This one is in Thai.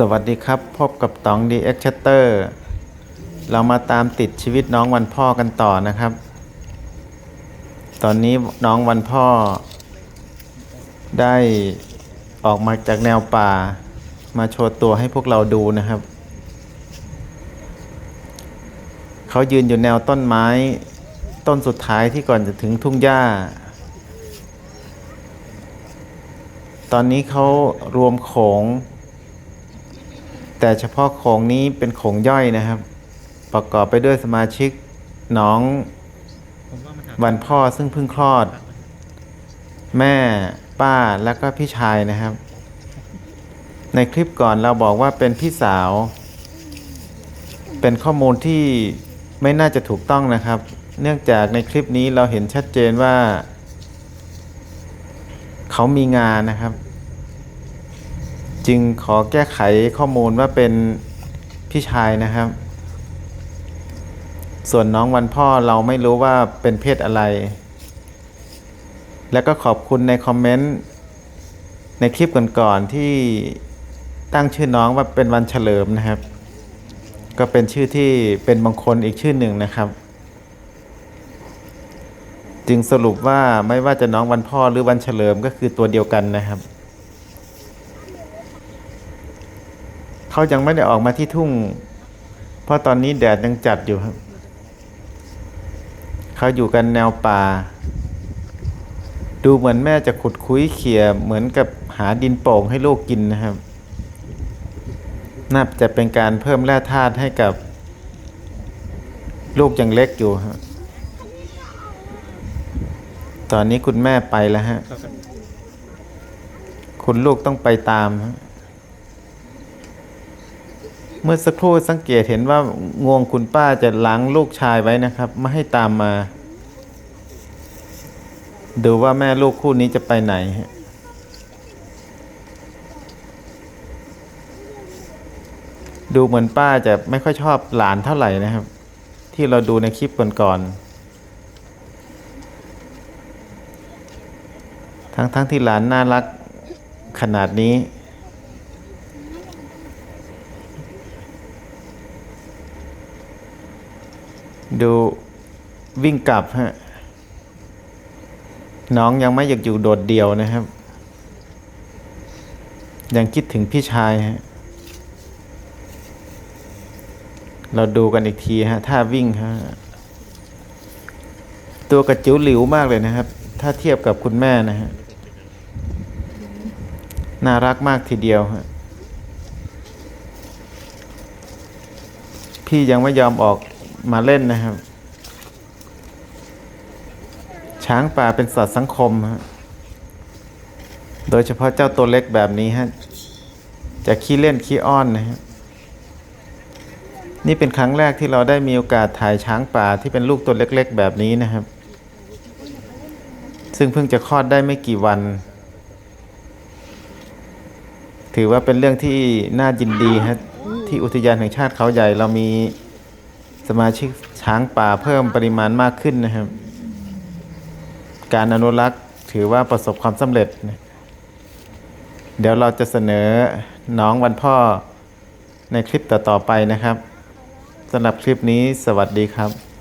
สวัสดีครับ พบกับต๋องดีเอ็กชเตอร์เรามาตามติดชีวิตน้องวันพ่อกันต่อนะครับ ตอนนี้น้องวันพ่อ ได้ออกมาจากแนวป่า มาโชว์ตัวให้พวกเราดูนะครับ เขายืนอยู่แนวต้นไม้ ต้นสุดท้ายที่ก่อนจะถึงทุ่งหญ้า ตอนนี้เขารวมโขง แต่เฉพาะโขงนี้เป็นโขงย่อยนะครับ ประกอบไปด้วยสมาชิกน้องวันพ่อซึ่งเพิ่งคลอด แม่ป้าแล้วก็พี่ชายนะครับ ในคลิปก่อนเราบอกว่าเป็นพี่สาว เป็นข้อมูลที่ไม่น่าจะถูกต้องนะครับ เนื่องจากในคลิปนี้เราเห็นชัดเจนว่า เขามีงานนะครับ จึงขอแก้ไขข้อมูลว่าเป็นพี่ชายนะครับ ส่วนน้องวันพ่อเราไม่รู้ว่าเป็นเพศอะไร แล้วก็ขอบคุณในคอมเมนต์ในคลิปก่อนๆที่ตั้งชื่อน้องว่าเป็นวันเฉลิมนะครับ ก็เป็นชื่อที่เป็นมงคลอีกชื่อหนึ่งนะครับ จึงสรุปว่าไม่ว่าจะน้องวันพ่อหรือวันเฉลิมก็คือตัวเดียวกันนะครับ เขายังไม่ได้ออกมาที่ทุ่ง เพราะตอนนี้แดดยังจัดอยู่ครับ เขาอยู่กันแนวป่า ดูเหมือนแม่จะขุดคุ้ยเขี่ยเหมือนกับหาดินโป่งให้ลูกกินนะครับ น่าจะเป็นการเพิ่มแร่ธาตุให้กับ ลูกยังเล็กอยู่ฮะตอนนี้คุณแม่ไปแล้วฮะ คุณลูกต้องไปตามฮะ เมื่อสักครู่สังเกตเห็นว่างวงคุณป้าจะล้างลูกชายไว้นะครับ ไม่ให้ตามมา ดูว่าแม่ลูกคู่นี้จะไปไหนฮะดูเหมือนป้าจะไม่ค่อยชอบหลานเท่าไหร่นะครับ ที่เราดูในคลิปก่อนๆทั้งๆทที่หลานน่ารักขนาดนี้ ดูวิ่งกลับฮะน้องยังไม่อยากอยู่โดดเดี่ยวนะครับ ยังคิดถึงพี่ชายฮะเราดูกันอีกทีฮะท่าวิ่งฮะตัวกระจิ๋วหลิวมากเลยนะครับ ถ้าเทียบกับคุณแม่นะฮะน่ารักมากทีเดียวฮะพี่ยังไม่ยอมออก มาเล่นนะครับ ช้างป่าเป็นสัตว์สังคมฮะโดยเฉพาะเจ้าตัวเล็กแบบนี้ฮะจะขี้เล่นขี้อ้อนนะฮะนี่เป็นครั้งแรกที่เราได้มีโอกาสถ่ายช้างป่าที่เป็นลูกตัวเล็ก ๆ แบบนี้นะครับ ซึ่งเพิ่งจะคลอดได้ไม่กี่วัน ถือว่าเป็นเรื่องที่น่ายินดีฮะที่อุทยานแห่งชาติเขาใหญ่เรามี สมาชิกช้างป่าเพิ่มปริมาณมากขึ้นนะครับ การอนุรักษ์ถือว่าประสบความสำเร็จนะเดี๋ยวเราจะเสนอน้องวันพ่อในคลิปต่อๆไปนะครับสำหรับคลิปนี้สวัสดีครับ